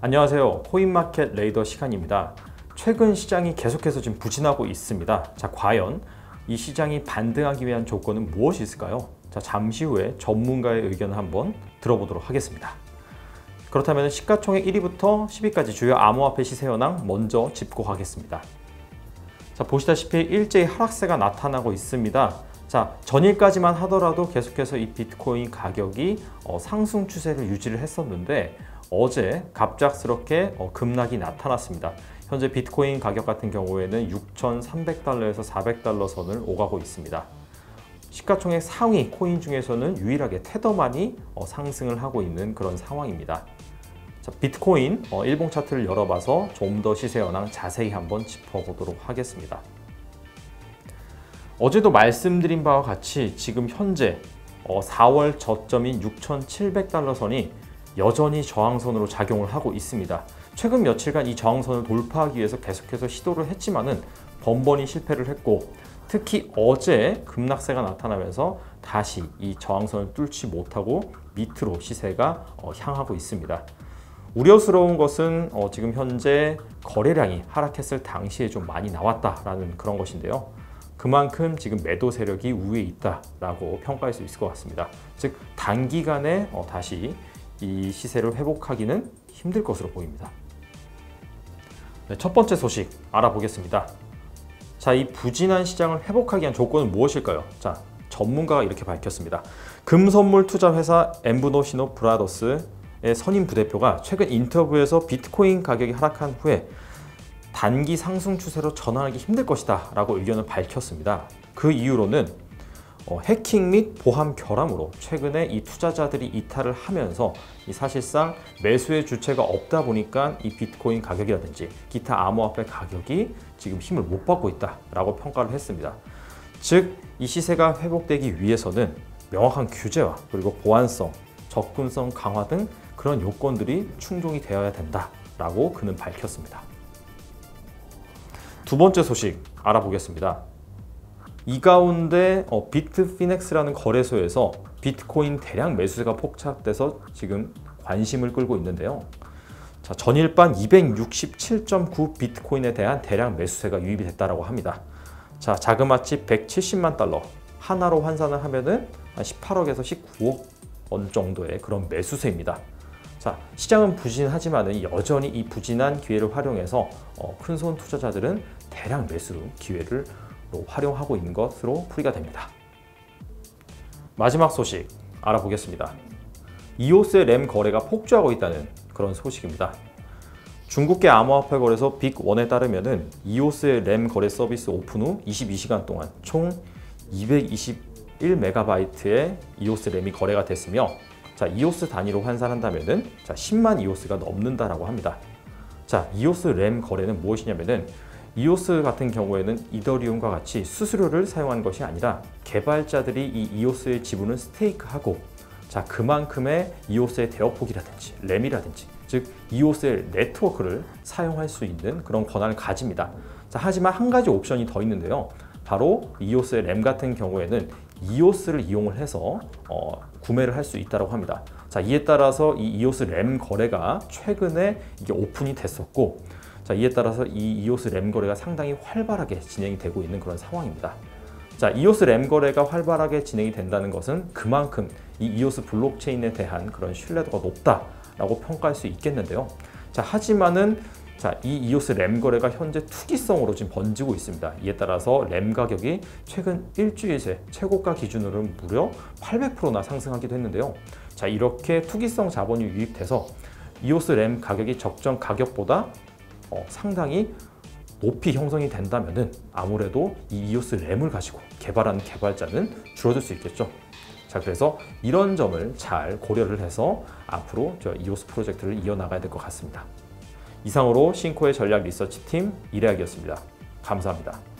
안녕하세요. 코인마켓 레이더 시간입니다. 최근 시장이 계속해서 지금 부진하고 있습니다. 자, 과연 이 시장이 반등하기 위한 조건은 무엇이 있을까요? 자, 잠시 후에 전문가의 의견을 한번 들어보도록 하겠습니다. 그렇다면 시가총액 1위부터 10위까지 주요 암호화폐 시세 현황 먼저 짚고 가겠습니다. 자, 보시다시피 일제히 하락세가 나타나고 있습니다. 자, 전일까지만 하더라도 계속해서 이 비트코인 가격이 어, 상승 추세를 유지를 했었는데 어제 갑작스럽게 어, 급락이 나타났습니다. 현재 비트코인 가격 같은 경우에는 6,300달러에서 400달러 선을 오가고 있습니다. 시가총액 상위 코인 중에서는 유일하게 테더만이 어, 상승을 하고 있는 그런 상황입니다. 자, 비트코인 어, 일봉 차트를 열어봐서 좀 더 시세 현황 자세히 한번 짚어보도록 하겠습니다. 어제도 말씀드린 바와 같이 지금 현재 4월 저점인 6,700달러 선이 여전히 저항선으로 작용을 하고 있습니다. 최근 며칠간 이 저항선을 돌파하기 위해서 계속해서 시도를 했지만은 번번이 실패를 했고 특히 어제 급락세가 나타나면서 다시 이 저항선을 뚫지 못하고 밑으로 시세가 어, 향하고 있습니다. 우려스러운 것은 어, 지금 현재 거래량이 하락했을 당시에 좀 많이 나왔다라는 그런 것인데요. 그만큼 지금 매도 세력이 우위에 있다라고 평가할 수 있을 것 같습니다. 즉 단기간에 어, 다시 이 시세를 회복하기는 힘들 것으로 보입니다. 네, 첫 번째 소식 알아보겠습니다. 자, 이 부진한 시장을 회복하기 위한 조건은 무엇일까요? 자, 전문가가 이렇게 밝혔습니다. 금선물 투자 회사 엠브노시노 브라더스의 선임 부대표가 최근 인터뷰에서 비트코인 가격이 하락한 후에 단기 상승 추세로 전환하기 힘들 것이다 라고 의견을 밝혔습니다. 그 이유로는 어, 해킹 및 보안 결함으로 최근에 이 투자자들이 이탈을 하면서 이 사실상 매수의 주체가 없다 보니까 이 비트코인 가격이라든지 기타 암호화폐 가격이 지금 힘을 못 받고 있다라고 평가를 했습니다. 즉, 이 시세가 회복되기 위해서는 명확한 규제와 그리고 보안성, 접근성 강화 등 그런 요건들이 충족이 되어야 된다라고 그는 밝혔습니다. 두 번째 소식 알아보겠습니다. 이 가운데 어, 비트피넥스라는 거래소에서 비트코인 대량 매수세가 폭착돼서 지금 관심을 끌고 있는데요. 자, 전일 밤267.9 비트코인에 대한 대량 매수세가 유입이 됐다고 합니다. 자, 자그마치 170만 달러 하나로 환산을 하면은 18억에서 19억 원 정도의 그런 매수세입니다. 자, 시장은 부진하지만 여전히 이 부진한 기회를 활용해서 어, 큰손 투자자들은 대량 매수 기회를 활용하고 있는 것으로 풀이가 됩니다. 마지막 소식 알아보겠습니다. 이오스의 램 거래가 폭주하고 있다는 그런 소식입니다. 중국계 암호화폐 거래소 빅원에 따르면 이오스의 램 거래 서비스 오픈 후 22시간 동안 총 221메가바이트의 이오스 램이 거래가 됐으며 자, 이오스 단위로 환산한다면 자, 10만 이오스가 넘는다라고 합니다. 자, 이오스 램 거래는 무엇이냐면은 이오스 같은 경우에는 이더리움과 같이 수수료를 사용한 것이 아니라 개발자들이 이 이오스의 지분을 스테이크하고 자 그만큼의 이오스의 대역폭이라든지 램이라든지 즉 이오스의 네트워크를 사용할 수 있는 그런 권한을 가집니다. 자, 하지만 한 가지 옵션이 더 있는데요. 바로 이오스의 램 같은 경우에는 이오스를 이용을 해서 어, 구매를 할 수 있다고 합니다. 자, 이에 따라서 이 이오스 램 거래가 최근에 이게 오픈이 됐었고 자, 이에 따라서 이 이오스 램 거래가 상당히 활발하게 진행이 되고 있는 그런 상황입니다. 자, 이오스 램 거래가 활발하게 진행이 된다는 것은 그만큼 이 이오스 블록체인에 대한 그런 신뢰도가 높다라고 평가할 수 있겠는데요. 자, 하지만은 자, 이 이오스 램 거래가 현재 투기성으로 지금 번지고 있습니다. 이에 따라서 램 가격이 최근 일주일 새 최고가 기준으로 무려 800%나 상승하기도 했는데요. 자, 이렇게 투기성 자본이 유입돼서 이오스 램 가격이 적정 가격보다 어, 상당히 높이 형성이 된다면 아무래도 이 이오스 램을 가지고 개발하는 개발자는 줄어들 수 있겠죠. 자, 그래서 이런 점을 잘 고려를 해서 앞으로 저 이오스 프로젝트를 이어나가야 될 것 같습니다. 이상으로 싱코의 전략 리서치 팀 이래학이었습니다. 감사합니다.